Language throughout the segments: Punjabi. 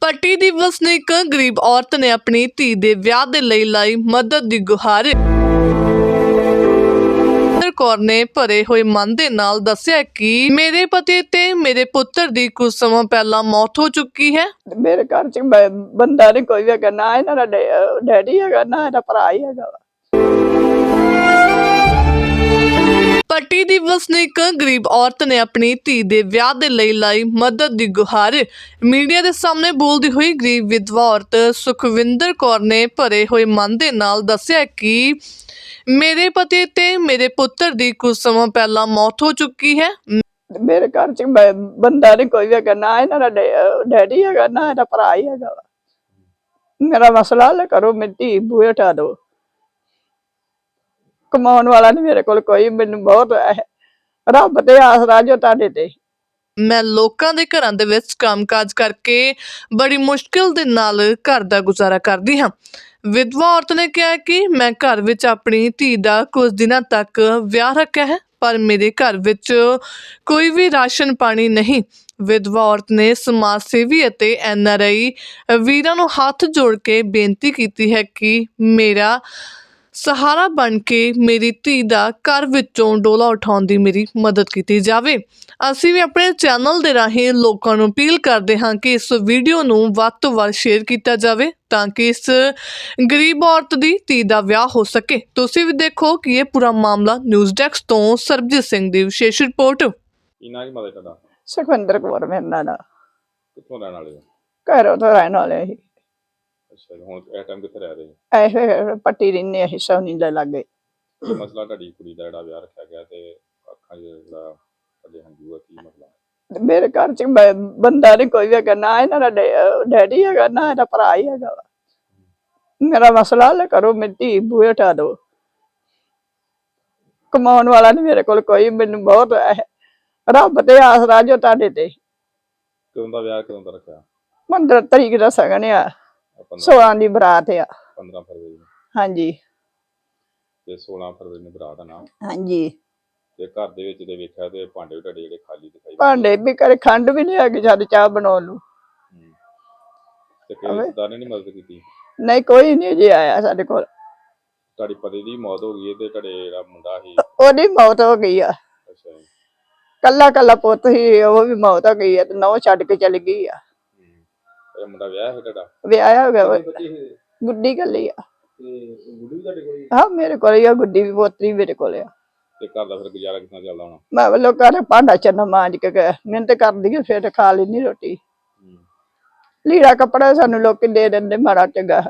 ਪੱਟੀ ਦੀ ਵਸਨੀਕ ਗਰੀਬ ਔਰਤ ਨੇ ਆਪਣੀ ਧੀ ਦੇ ਵਿਆਹ ਦੇ ਲਈ ਲਾਈ ਮਦਦ ਦੀ ਗੁਹਾਰ। ਕੌਰ ਨੇ ਭਰੇ ਹੋਏ ਮਨ ਦੇ ਨਾਲ ਦੱਸਿਆ ਕਿ ਮੇਰੇ ਪਤੀ ਤੇ ਮੇਰੇ ਪੁੱਤਰ ਦੀ ਕੁਝ ਸਮਾਂ ਪਹਿਲਾਂ ਮੌਤ ਹੋ ਚੁੱਕੀ ਹੈ। ਮੇਰੇ ਘਰ ਚ ਬੰਦਾ ਨਹੀਂ ਕੋਈ ਵੀ ਹੈਗਾ, ਨਾ ਇਹਨਾਂ ਦਾ ਡੈਡੀ ਹੈਗਾ, ਨਾ ਇਹਦਾ ਭਰਾ ਹੀ ਹੈਗਾ ਪੱਟੀ ਦੀ ਵਸਨੀਕ ਗਰੀਬ ਔਰਤ ਨੇ ਆਪਣੀ ਧੀ ਦੇ ਵਿਆਹ ਦੇ ਲਈ ਲਾਈ ਮਦਦ ਦੀ ਗੁਹਾਰ। ਮੀਡੀਆ ਦੇ ਸਾਹਮਣੇ ਬੋਲਦੀ ਹੋਈ ਗਰੀਬ ਵਿਧਵਾ ਔਰਤ ਸੁਖਵਿੰਦਰ ਕੌਰ ਨੇ ਭਰੇ ਹੋਏ ਮਨ ਦੇ ਨਾਲ ਦੱਸਿਆ ਕਿ ਮੇਰੇ ਪਤੀ ਤੇ ਮੇਰੇ ਪੁੱਤਰ ਦੀ ਕੁਝ ਸਮਾਂ ਪਹਿਲਾਂ ਮੌਤ ਹੋ ਚੁੱਕੀ ਹੈ। ਮੇਰੇ ਘਰ ਚ ਬ- ਬੰਦਾ ਨਹੀਂ, ਕੋਈ ਵੀ ਹੈਗਾ, ਨਾ ਇਹਨਾਂ ਦਾ ਡੈ- ਡੈਡੀ ਹੈਗਾ, ਨਾ ਇਹਦਾ ਭਰਾ ਹੀ ਹੈਗਾ ਵਾ। ਮੇਰਾ ਮਸਲਾ ਹੱਲ ਕਰੋ, ਮੇਰੀ ਧੀ ਬੂਹੇ ਉਠਾ ਦਿਓ। ਕਮਾਉਣ ਵਾਲਾ ਨਹੀਂ ਮੇਰੇ ਕੋਲ ਕੋਈ, ਮੈਨੂੰ ਬਹੁਤ ਹੈ। ਰੱਬ ਤੇ ਆਸਰਾ ਜੋ ਤੁਹਾਡੇ ਤੇ। ਮੈਂ ਲੋਕਾਂ ਦੇ ਘਰਾਂ ਦੇ ਵਿੱਚ ਕੰਮਕਾਜ ਕਰਕੇ ਬੜੀ ਮੁਸ਼ਕਿਲ ਦੇ ਨਾਲ ਘਰ ਦਾ ਗੁਜ਼ਾਰਾ ਕਰਦੀ ਹਾਂ। ਵਿਧਵਾ ਔਰਤ ਨੇ ਕਿਹਾ ਕਿ ਮੈਂ ਘਰ ਵਿੱਚ ਆਪਣੀ ਧੀ ਦਾ ਕੁਝ ਦਿਨਾਂ ਤੱਕ ਵਿਆਹ ਰੱਖਿਆ ਹੈ, ਪਰ ਮੇਰੇ ਘਰ ਵਿੱਚ ਕੋਈ ਵੀ ਰਾਸ਼ਨ ਪਾਣੀ ਨਹੀਂ। ਵਿਧਵਾ ਔਰਤ ਨੇ ਸਮਾਜ ਸੇਵੀ ਅਤੇ ਐਨਆਰਆਈ ਵੀਰਾਂ ਨੂੰ ਹੱਥ ਜੋੜ ਕੇ ਬੇਨਤੀ ਕੀਤੀ ਹੈ ਕਿ ਮੇਰਾ ਸਹਾਰਾ ਬਣ ਕੇ ਮੇਰੀ ਧੀ ਦਾ ਘਰ ਵਿੱਚੋਂ ਡੋਲਾ ਉਠਾਉਣ ਦੀ ਮੇਰੀ ਮਦਦ ਕੀਤੀ ਜਾਵੇ। ਅਸੀਂ ਵੀ ਆਪਣੇ ਚੈਨਲ ਦੇ ਰਾਹੀਂ ਲੋਕਾਂ ਨੂੰ ਅਪੀਲ ਕਰਦੇ ਹਾਂ ਕਿ ਇਸ ਵੀਡੀਓ ਨੂੰ ਵੱਧ ਤੋਂ ਵੱਧ ਸ਼ੇਅਰ ਕੀਤਾ ਜਾਵੇ ਤਾਂ ਕਿ ਇਸ ਗਰੀਬ ਔਰਤ ਦੀ ਧੀ ਦਾ ਵਿਆਹ ਹੋ ਸਕੇ। ਤੁਸੀਂ ਵੀ ਦੇਖੋ ਕਿ ਇਹ ਪੂਰਾ ਮਾਮਲਾ ਨਿਊਜ਼ ਡੈਸਕ ਤੋਂ ਸਰਬਜੀਤ ਸਿੰਘ ਦੀ ਵਿਸ਼ੇਸ਼ ਰਿਪੋਰਟ। ਨਾਂ ਕੀ ਮਦਦ ਸੁਖਵਿੰਦਰ ਕੌਰ ਮੇਰੇ ਨਾਲ। ਦਾ ਕਿੱਥੋਂ ਰਹਿਣ ਵਾਲੇ ਹੋ? ਘਰੋਂ ਤੋਂ ਰਹਿਣ ਵਾਲੇ ਸੀ ਅੱਛਾ ਜੀ, ਹੁਣ ਇਸ ਟਾਈਮ ਕਿੱਥੇ ਰਹਿ ਰਹੇ? ਹੋ ਐਸੇ ਪੱਟੀ ਰਿੰਨੇ ਅਸੀਂ ਸੋਨੀ ਦੇ ਲੱਗੇ। ਕੀ ਮਸਲਾ ਤੁਹਾਡੀ ਕੁੜੀ ਦਾ ਜਿਹੜਾ ਵਿਆਹ ਰੱਖਿਆ ਗਿਆ ਤੇ ਅੱਖਾਂ 'ਚ ਜਿਹੜਾ ਤੁਹਾਡੇ ਹੰਝੂ ਆ ਕੀ ਮਸਲਾ? ਮੇਰੇ ਘਰ ਚ ਬ- ਬੰਦਾ ਨਹੀਂ ਕੋਈ ਵੀ ਹੈਗਾ ਨਾ ਇਹਨਾਂ ਦਾ ਡੈ- ਅਹ ਡੈਡੀ ਹੈਗਾ ਨਾ ਇਹਦਾ ਭਰਾ ਹੀ ਹੈਗਾ ਵਾ। ਮੇਰਾ ਮਸਲਾ ਹੱਲ ਕਰੋ ਮੇਰੀ ਧੀ ਬੂਹੇ ਉਠਾ ਦਿਓ ਕਮਾਉਣ ਵਾਲਾ ਨਹੀਂ ਮੇਰੇ ਕੋਲ ਕੋਈ ਮੈਨੂੰ ਬਹੁਤ ਰੱਬ ਤੇ ਆਸਰਾ ਜੋ ਤੁਹਾਡੇ ਤੇ। ਕਦੋਂ ਦਾ ਵਿਆਹ ਕਦੋਂ ਦਾ ਰੱਖਿਆ? 15 ਤਰੀਕ ਦਾ ਸਗਨ ਆ। 15 16 ਦੀ ਬਰਾਤ ਆ। 15 ਫਰਵਰੀ ਨੂੰ। ਹਾਂਜੀ। ਤੇ 16 ਫਰਵਰੀ ਨੂੰ ਭਰਾ ਦਾ ਨਾਮ ਹਾਂਜੀ। ਤੇ ਘਰ ਦੇ ਵਿੱਚ ਤੇ ਵੇਖਿਆ ਤੇ ਭਾਂਡੇ ਵੀ ਤੁਹਾਡੇ ਜਿਹੜੇ ਖਾਲੀ ਦਿਖਾਈ। ਭਾਂਡੇ ਵੀ ਕਰੇ ਖੰਡ ਵੀ ਨਹੀਂ ਹੈਗੀ ਜਦ ਚਾਹ ਬਣਾਉਣ ਨੂੰ। ਤੇ ਕੋਈ ਰਿਸ਼ਤੇਦਾਰ ਨੇ ਨਹੀਂ ਮਦਦ ਕੀਤੀ? ਨਹੀਂ ਕੋਈ ਨਹੀਂ ਜੀ ਆਇਆ ਸਾਡੇ ਕੋਲ। ਤੁਹਾਡੀ ਪਤੀ ਦੀ ਮੌਤ ਹੋ ਗਈ ਹੈ ਤੇ ਤੁਹਾਡੇ ਜਿਹੜਾ ਮੁੰਡਾ ਸੀ? ਉਹਦੀ ਮੌਤ ਹੋ ਗਈ ਆ। ਅੱਛਾ ਜੀ। ਕੱਲਾ ਕੱਲਾ ਪੁੱਤ ਸੀ ਉਹ ਵੀ ਮੌਤ ਹੋ ਗਈ ਆ ਤੇ ਨੌ ਛੱਡ ਕੇ ਚਲੀ ਗਈ ਆ। ਇਹ ਮੁੰਡਾ ਵਿਆਹ ਹੈ ਤੁਹਾਡਾ? ਵਿਆਹਿਆ ਹੋ ਗਿਆ ਵਾ। ਬੱਚੇ ਤੇ ਗੁੱਡੀ ਕੱਲੀ ਆ। ਗੁੱਡੀ ਵੀ ਤੁਹਾਡੇ ਕੋਲ ਹੀ? ਹਾਂ ਮੇਰੇ ਕੋਲ ਹੀ ਆ। ਗੁੱਡੀ ਵੀ ਪੋਤਰੀ ਮੇਰੇ ਕੋਲ ਆ। ਤੇ ਘਰ ਦਾ ਫਿਰ ਗੁਜ਼ਾਰਾ ਕਿੱਦਾਂ ਚੱਲਦਾ ਹੋਣਾ? ਮੈਂ ਲੋਕਾਂ ਦੇ ਭਾਂਡਾ ਚੰਨਾ ਮਾਂਜ ਕੇ ਗਏ ਮਿਹਨਤ ਕਰਦੀ ਆ ਫਿਰ ਖਾ ਲੈਣੀ ਰੋਟੀ। ਹੂੰ। ਲੀੜਾ ਕੱਪੜਾ ਸਾਨੂੰ ਲੋਕੀ ਦੇ ਦਿੰਦੇ ਮਾੜਾ ਚੰਗਾ।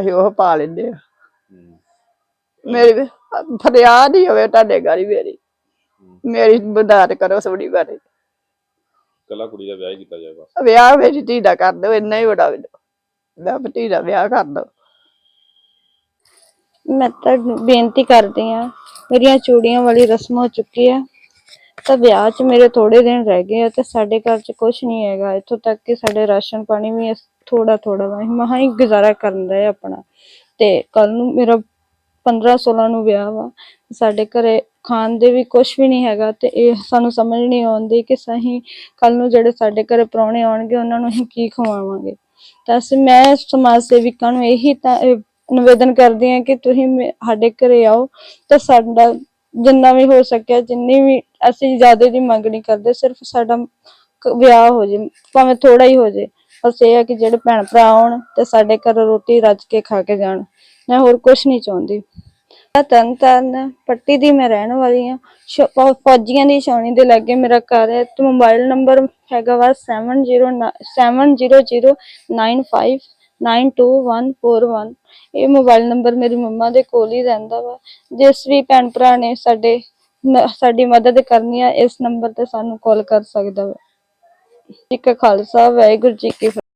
ਅਸੀਂ ਉਹ ਪਾ ਲੈਂਦੇ ਆ। ਹੂੰ। ਮੇਰੀ ਵੀ ਫਰਿਆਦ ਹੀ ਹੋਵੇ ਤੁਹਾਡੇ ਗਾੜੀ ਮੇਰੀ। ਮੇਰੀ ਮਦਦ ਕਰੋ ਥੋੜੀ ਬਾਰੇ। ਕੱਲਾ ਕੁੜੀ ਦਾ ਵਿਆਹ ਹੀ ਕੀਤਾ ਜਾਏ ਬਸ। ਵਿਆਹ ਮੇਰੀ ਧੀ ਦਾ ਕਰ ਦਿਓ ਇੰਨਾ ਹੀ ਬੜਾ ਮੈਂ ਧੀ ਦਾ ਵਿਆਹ ਕਰ ਦਿਓ। ਮੈਂ ਤਾਂ ਬੇਨਤੀ ਕਰਦੀ ਆ ਮੇਰੀਆਂ ਚੂੜੀਆਂ ਵਾਲੀ ਰਸਮ ਹੋ ਚੁੱਕੀ ਆ ਤਾਂ ਵਿਆਹ 'ਚ ਮੇਰੇ ਥੋੜੇ ਦਿਨ ਰਹਿ ਗਏ ਆ ਤੇ ਸਾਡੇ ਘਰ 'ਚ ਕੁਝ ਨਹੀਂ ਹੈਗਾ। ਇੱਥੋਂ ਤੱਕ ਕਿ ਸਾਡੇ ਰਾਸ਼ਨ ਪਾਣੀ ਵੀ ਥੋੜਾ ਥੋੜਾ ਵਾ। ਮਹਾਂ ਹੀ ਗੁਜ਼ਾਰਾ ਕਰਨ ਦਾ ਹੈ ਆਪਣਾ। ਤੇ ਕੱਲ ਨੂੰ ਮੇਰਾ 15 16 ਨੂੰ ਵਿਆਹ ਵਾ। ਸਾਡੇ ਘਰੇ ਖਾਣ ਦੇ ਵੀ ਕੁਛ ਵੀ ਨਹੀਂ ਹੈਗਾ ਤੇ ਇਹ ਸਾਨੂੰ ਸਮਝ ਨਹੀਂ ਆਉਂਦੀ ਕਿ ਅਸੀਂ ਕੱਲ ਨੂੰ ਜਿਹੜੇ ਸਾਡੇ ਘਰੇ ਪ੍ਰਾਹੁਣੇ ਆਉਣਗੇ, ਉਹਨਾਂ ਨੂੰ ਅਸੀਂ ਕੀ ਖਵਾਵਾਂਗੇ। ਤਾਂ ਅਸੀਂ, ਮੈਂ ਸਮਾਜ ਸੇਵਿਕਾਂ ਨੂੰ ਇਹੀ ਤਾਂ, ਇਹ ਨਿਵੇਦਨ ਕਰਦੀ ਹਾਂ ਕਿ ਤੁਸੀਂ ਮੇ- ਸਾਡੇ ਘਰੇ ਆਓ ਤਾਂ ਸਾਡਾ ਜਿੰਨਾ ਵੀ ਹੋ ਸਕਿਆ, ਜਿੰਨੀ ਵੀ ਅਸੀਂ ਜ਼ਿਆਦਾ ਦੀ ਮੰਗ ਨਹੀਂ ਕਰਦੇ, ਸਿਰਫ ਸਾਡਾ ਕ- ਵਿਆਹ ਹੋ ਜੇ, ਭਾਵੇਂ ਥੋੜਾ ਹੀ ਹੋ ਜੇ। ਬਸ ਇਹ ਹੈ ਕਿ ਜਿਹੜੇ ਭੈਣ ਭਰਾ ਆਉਣ ਤੇ ਸਾਡੇ ਘਰ ਰੋਟੀ ਰੱਜ ਕੇ ਖਾ ਕੇ ਜਾਣ। ਮੈਂ ਹੋਰ ਕੁਝ ਨਹੀਂ ਚਾਹੁੰਦੀ। ਮੈਂ ਤਰਨ ਤਾਰਨ ਪੱਟੀ ਦੀ ਮੈਂ ਰਹਿਣ ਵਾਲੀ ਹਾਂ। ਫੌਜੀਆਂ ਦੀ ਛਾਉਣੀ ਦੇ ਲਾਗੇ ਮੇਰਾ ਘਰ ਹੈ। ਤੇ ਮੋਬਾਈਲ ਨੰਬਰ ਹੈਗਾ ਵਾ 70 70095 92141 ਇਹ ਮੋਬਾਈਲ ਨੰਬਰ ਮੇਰੀ ਮੰਮਾ ਦੇ ਕੋਲ ਹੀ ਰਹਿੰਦਾ ਵਾ। ਜਿਸ ਵੀ ਭੈਣ ਭਰਾ ਨੇ ਸਾਡੇ ਸਾਡੀ ਮਦਦ ਕਰਨੀ ਆ, ਇਸ ਨੰਬਰ ਤੇ ਸਾਨੂੰ ਕਾਲ ਕਰ ਸਕਦਾ ਵਾ। ਜੀ ਕਾ ਖਾਲਸਾ, ਵਾਹਿਗੁਰੂ ਜੀ ਕੀ ਫਤਿਹ।